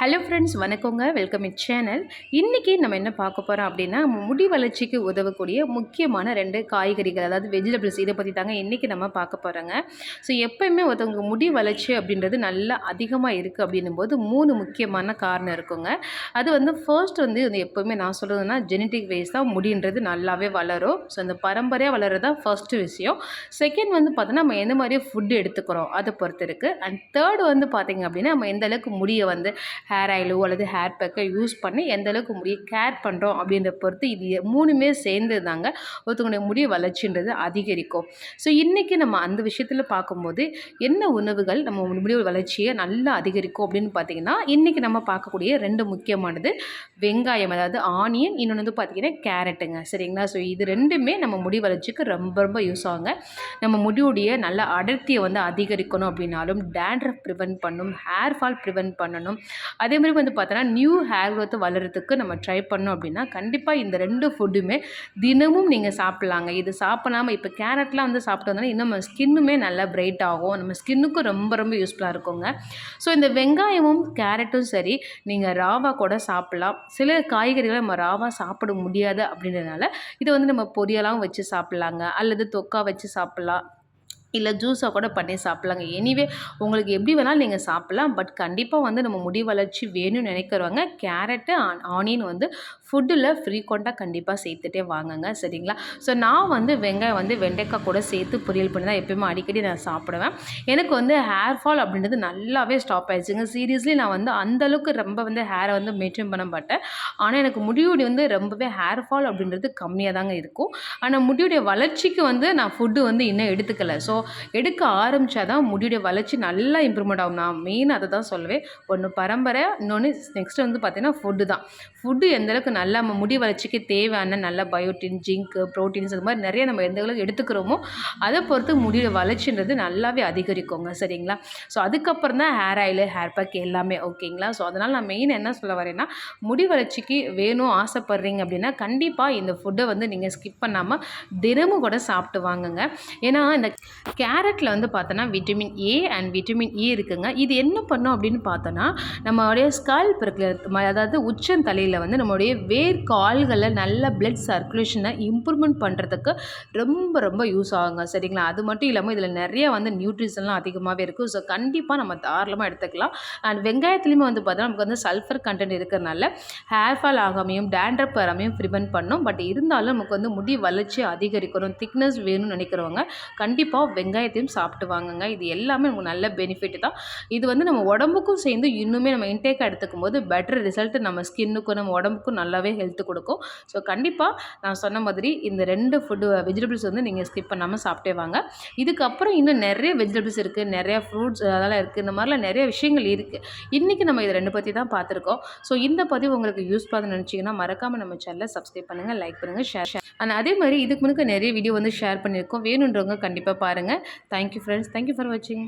Hello friends வணக்கங்க. Welcome it channel இன்றைக்கி நம்ம என்ன பார்க்க போகிறோம் அப்படின்னா முடி வளர்ச்சிக்கு உதவக்கூடிய முக்கியமான ரெண்டு காய்கறிகள் அதாவது வெஜிடபிள்ஸ் இதை பற்றி தாங்க இன்றைக்கி நம்ம பார்க்க போகிறோங்க ஸோ எப்போயுமே ஒருத்தவங்க முடி வளர்ச்சி அப்படின்றது நல்லா அதிகமாக இருக்குது அப்படின்னும் போது மூணு முக்கியமான காரணம் இருக்குங்க. அது வந்து ஃபர்ஸ்ட் வந்து இது எப்போவுமே நான் சொல்கிறதுனா ஜெனட்டிக் வைஸ் தான் முடின்றது நல்லாவே வளரும். ஸோ அந்த பரம்பரையாக வளர்கிறது தான் ஃபஸ்ட்டு விஷயம். செகண்ட் வந்து பார்த்தோன்னா நம்ம எந்த மாதிரி ஃபுட் எடுத்துக்கிறோம் அதை பொறுத்து இருக்குது அண்ட் தேர்ட் வந்து பார்த்திங்க அப்படின்னா நம்ம எந்த அளவுக்கு முடியை வந்து ஹேர் ஆயிலோ அல்லது ஹேர் பேக்கை யூஸ் பண்ணி எந்த அளவுக்கு முடியை கேர் பண்ணுறோம் அப்படின்ற பொறுத்து இது மூணுமே சேர்ந்து தாங்க ஒருத்தவங்களுடைய முடி வளர்ச்சின்றது அதிகரிக்கும். ஸோ இன்றைக்கி நம்ம அந்த விஷயத்தில் பார்க்கும்போது என்ன உணவுகள் நம்ம முடிவு வளர்ச்சியை நல்லா அதிகரிக்கும் அப்படின்னு பார்த்தீங்கன்னா இன்றைக்கி நம்ம பார்க்கக்கூடிய ரெண்டு முக்கியமானது வெங்காயம் அதாவது ஆனியன் இன்னொன்று வந்து பார்த்திங்கன்னா கேரட்டுங்க சரிங்களா? ஸோ இது ரெண்டுமே நம்ம முடி வளர்ச்சிக்கு ரொம்ப ரொம்ப யூஸ் ஆகுங்க. நம்ம முடியுடைய நல்ல அடர்த்தியை வந்து அதிகரிக்கணும் அப்படின்னாலும் டேண்ட்ரஃப் ப்ரிவென்ட் பண்ணணும் ஹேர் ஃபால் ப்ரிவென்ட் பண்ணணும் அதே மாதிரி வந்து பார்த்தோன்னா நியூ ஹேர் க்ரோத் வளர்கிறதுக்கு நம்ம ட்ரை பண்ணோம் அப்படின்னா கண்டிப்பாக இந்த ரெண்டு ஃபுட்டுமே தினமும் நீங்கள் சாப்பிட்லாங்க. இது சாப்பிடாமல் இப்போ கேரட்லாம் வந்து சாப்பிட்டு வந்தோன்னா இன்னும் நம்ம ஸ்கின்னுமே நல்லா பிரைட் ஆகும். நம்ம ஸ்கின்னுக்கும் ரொம்ப ரொம்ப யூஸ்ஃபுல்லாக இருக்குங்க. ஸோ இந்த வெங்காயமும் கேரட்டும் சரி நீங்கள் ராவா கூட சாப்பிட்லாம். சில காய்கறிகளை நம்ம ராவா சாப்பிட முடியாது அப்படின்றதுனால இதை வந்து நம்ம பொரியலாகவும் வச்சு சாப்பிட்லாங்க. அல்லது தொக்கா வச்சு சாப்பிட்லாம். இல்லை ஜூஸாக கூட பண்ணி சாப்பிட்லாங்க. எனிவே உங்களுக்கு எப்படி வேணாலும் நீங்கள் சாப்பிட்லாம். பட் கண்டிப்பாக வந்து நம்ம முடி வளர்ச்சி வேணும்னு நினைக்கிறவங்க கேரட்டு ஆனியன் வந்து ஃபுட்டில் ஃப்ரீக்வெண்ட்டாக கண்டிப்பாக சேர்த்துட்டே வாங்குங்க. சரிங்களா? ஸோ நான் வந்து வெங்காயம் வந்து வெண்டைக்காய் கூட சேர்த்து பொரியல் பண்ணி தான் எப்பயுமே அடிக்கடி நான் சாப்பிடுவேன். எனக்கு வந்து ஹேர் ஃபால் அப்படின்றது நல்லாவே ஸ்டாப் ஆயிடுச்சுங்க. சீரியஸ்லி நான் வந்து அந்தளவுக்கு ரொம்ப வந்து ஹேரை வந்து மெயின்டைன் பண்ண மாட்டேன். ஆனால் எனக்கு முடியோடி வந்து ரொம்பவே ஹேர் ஃபால் அப்படின்றது கம்மியாக தாங்க இருக்கும். ஆனால் முடியுடைய வளர்ச்சிக்கு வந்து நான் ஃபுட்டு வந்து இன்னும் எடுத்துக்கலை. ஸோ எடுக்க ஆரம்பித்தா தான் முடியுடைய வளர்ச்சி நல்லா இம்ப்ரூவ்மெண்ட் ஆகும். நான் மெயின் அதை தான் சொல்லுவேன். ஒன்று பரம்பரை இன்னொன்று நெக்ஸ்ட் வந்து பார்த்திங்கன்னா ஃபுட்டு தான். ஃபுட்டு எந்தளவுக்கு நல்லா நம்ம முடி வளர்ச்சிக்கு தேவையான நல்ல பயோட்டின் ஜிங்க்கு ப்ரோட்டீன்ஸ் அது மாதிரி நிறைய நம்ம எந்த அளவுக்கு எடுத்துக்கிறோமோ அதை பொறுத்து முடியோட வளர்ச்சின்றது நல்லாவே அதிகரிக்குங்க. சரிங்களா? ஸோ அதுக்கப்புறம் தான் ஹேர் ஆயிலு ஹேர் பேக் எல்லாமே ஓகேங்களா? ஸோ அதனால் நான் மெயின் என்ன சொல்ல வரேன்னா முடி வளர்ச்சிக்கு வேணும் ஆசைப்பட்றீங்க அப்படின்னா கண்டிப்பாக இந்த ஃபுட்டை வந்து நீங்கள் ஸ்கிப் பண்ணாமல் தினமும் கூட சாப்பிட்டு வாங்குங்க. ஏன்னா இந்த கேரட்டில் வந்து பார்த்தோன்னா vitamin A and vitamin E இருக்குங்க. இது என்ன பண்ணும் அப்படின்னு பார்த்தோன்னா நம்மளுடைய ஸ்கால்ப் இருக்கிற அதாவது உச்சந்தலையில் வந்து நம்மளுடைய வேர் கால்களில் நல்ல பிளட் சர்க்குலேஷனை இம்ப்ரூவ்மெண்ட் பண்ணுறதுக்கு ரொம்ப ரொம்ப யூஸ் ஆகுங்க. சரிங்களா? அது மட்டும் இல்லாமல் இதில் நிறைய வந்து நியூட்ரிஷன்லாம் அதிகமாகவே இருக்கும் ஸோ கண்டிப்பாக நம்ம தாராளமாக எடுத்துக்கலாம். அண்ட் வெங்காயத்துலேயுமே வந்து பார்த்தோன்னா நமக்கு வந்து சல்ஃபர் கண்டென்ட் இருக்கிறனால ஹேர் ஃபால் ஆகாமையும் டேண்ட்ரப் வராமையும் ப்ரிவென்ட் பண்ணும். பட் இருந்தாலும் நமக்கு வந்து முடி வளர்ச்சி அதிகரிக்கணும். திக்னஸ் வேணும்னு நினைக்கிறவங்க கண்டிப்பாக வெங்காயத்தையும் சாப்பிட்டு வாங்குங்க. இது எல்லாமே நமக்கு நல்ல பெனிஃபிட் தான். இது வந்து நம்ம உடம்புக்கும் சேர்ந்து இன்னுமே நம்ம இன்டேக்காக எடுத்துக்கும் போது பெட்டர் ரிசல்ட் நம்ம ஸ்கின்னுக்கும் நம்ம உடம்புக்கும் நல்லாவே ஹெல்த் கொடுக்கும். ஸோ கண்டிப்பாக நான் சொன்ன மாதிரி இந்த ரெண்டு ஃபுட்டு வெஜிடபிள்ஸ் வந்து நீங்கள் ஸ்கிப் பண்ணாமல் சாப்பிட்டே வாங்க. இதுக்கப்புறம் இன்னும் நிறைய வெஜிடபிள்ஸ் இருக்குது நிறைய ஃப்ரூட்ஸ் அதெல்லாம் இருக்குது இந்த மாதிரிலாம் நிறைய விஷயங்கள் இருக்குது இன்றைக்கி நம்ம இதை ரெண்டு பற்றி தான் பார்த்துருக்கோம். ஸோ இந்த பதிவு உங்களுக்கு யூஸ் பண்ண நினச்சிங்கன்னா மறக்காமல் நம்ம சேனலை சப்ஸ்கிரைப் பண்ணுங்கள் லைக் பண்ணுங்கள் ஷேர் ஷேர் ஆனால் அதே மாதிரி இதுக்கு முன்னுக்கு நிறைய வீடியோ வந்து ஷேர் பண்ணியிருக்கோம். வேணுன்றவங்க கண்டிப்பாக பாருங்கள் தேங்க்யூ ஃப்ரெண்ட்ஸ் தேங்க்யூ ஃபார் வாட்சிங்